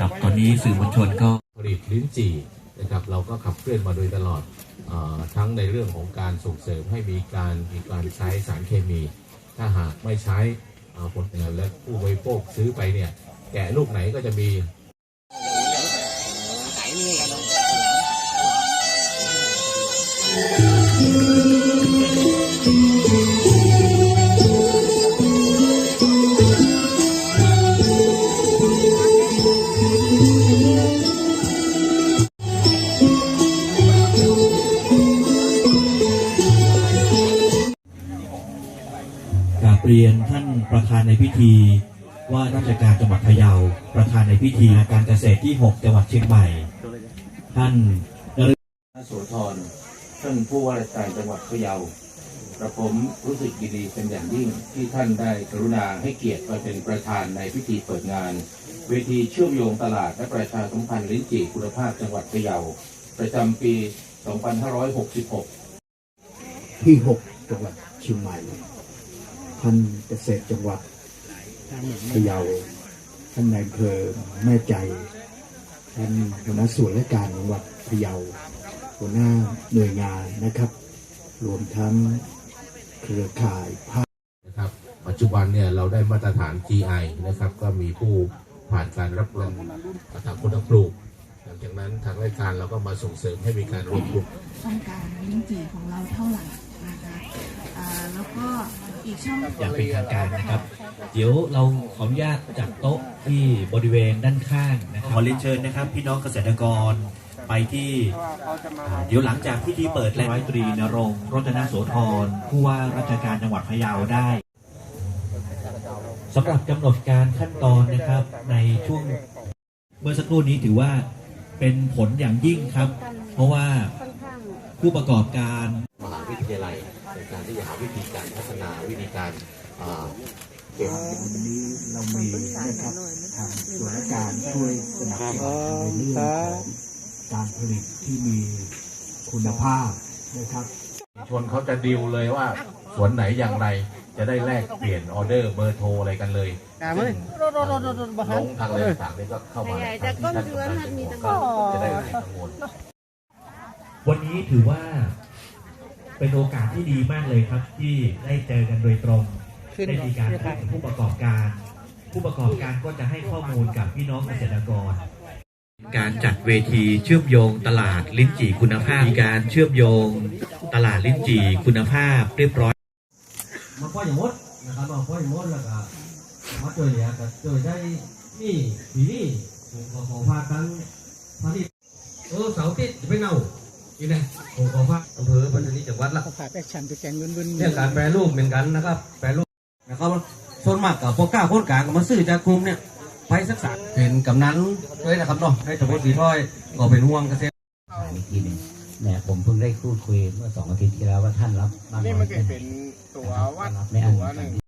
ครับตอนนี้สื่อมวลชนก็ผลิตลิ้นจี่นะครับเราก็ขับเคลื่อนมาโดยตลอดอทั้งในเรื่องของการส่งเสริมให้มีการมีการใช้สารเคมี ถ้าหากไม่ใช้ผลงานและผู้บริโภคซื้อไปเนี่ยแกะลูกไหนก็จะมี เรียนท่านประธานในพิธี ว่าราชการจังหวัดพะเยา ประธานในพิธีการเกษตรที่ 6 จังหวัดเชียงใหม่ ท่านพระโสธรท่านผู้ว่าราชการจังหวัดพะเยากระผมรู้สึกยินดีเป็นอย่างยิ่งที่ท่านได้กรุณาให้เกียรติมาเป็นประธานในพิธีเปิดงาน เวทีเชื่อมโยงตลาดและประชาสัมพันธ์ลิ้นจี่คุณภาพจังหวัดพะเยา ประจำปี 2566 ที่ 6 จังหวัดเชียงใหม่ ท่านเกษตรจังหวัดพะเยาท่านนายอำเภอแม่ใจท่านหัวหน้าส่วนราชการจังหวัดพะเยาหัวหน้าหน่วยงานนะครับ รวมทั้งเครือข่ายภาคนะครับ ปัจจุบันเนี่ยเราได้มาตรฐาน GI นะครับ ก็มีผู้ผ่านการรับรองทางคุณภาพปลูกหลังจากนั้นทางราชการเราก็มาส่งเสริมให้มีการรวมกลุ่มต้องการลิ้นจี่ของเราเท่าไหร่นะคะอ่าแล้วก็ อย่างเป็นทางการนะครับ เดี๋ยวเราขออนุญาตจัดโต๊ะที่บริเวณด้านข้างนะครับขอเรียนเชิญนะครับ พี่น้องเกษตรกรไปที่เดี๋ยวหลังจากพิธีเปิดและร้อยตรีนรงค์รจนาโสธรผู้ว่าราชการจังหวัดพะเยาได้สำหรับกำหนดการขั้นตอนนะครับในช่วงเมื่อสักครู่นี้ถือว่าเป็นผลอย่างยิ่งครับ เพราะว่าผู้ประกอบการ วิทยาลัยในการที่จะหาวิธีการพัฒนาวิธีการอ่าเก็บวันนี้เรามีนะครับทางส่วนราชการช่วยสนับสนุนในเรื่องของการผลิตที่มีคุณภาพนะครับชนเขาจะดิวเลยว่าสวนไหนอย่างไรจะได้แลกเปลี่ยนออเดอร์เบอร์โทรอะไรกันเลยซึ่งลงทางอะไรต่างๆนี่ก็เข้ามาทางที่ท่านกำนันเป็นห่วงก็จะได้ไม่กังวลวันนี้ถือว่า เป็นโอกาสที่ดีมากเลยครับ ที่ได้เจอกันโดยตรงได้มีการพูดกับผู้ประกอบการ ผู้ประกอบการก็จะให้ข้อมูลกับพี่น้องเกษตรกร การจัดเวทีเชื่อมโยงตลาดลิ้นจี่คุณภาพมีการเชื่อมโยงตลาดลิ้นจี่คุณภาพเรียบร้อยมาพ่ออย่างมดนะครับมาพ่ออย่างมดแล้วก็มาช่วยเหลือก็ช่วยได้นี่ปีนี้ผมขอขอพาทั้งพาที่เออเสาร์อาทิตย์จะไปเน่า อีกนะผมขอพาอำเภอพันธนิจังหวัดละผักแอคชั่นไปแกงเงินเงินเรื่องการแปรรูปเหมือนกันนะครับ แปรรูปนะครับส่วนมากกับพวกก้าคนกลางก็มาซื้อจากกลุ่มเนี่ยไปศึกษาเป็นกำนันด้วยนะครับเนาะในตำบลสีถ้อยก็เป็นห่วงเกษตรอีกทีหนึ่งเนี่ยผมเพิ่งได้พูดคุยเมื่อสองอาทิตย์ที่แล้วว่าท่านรับมากนี่น้มัอนยก็แค่ไหนเป็นตัววัดรับไม่อันตัวหนึ่ง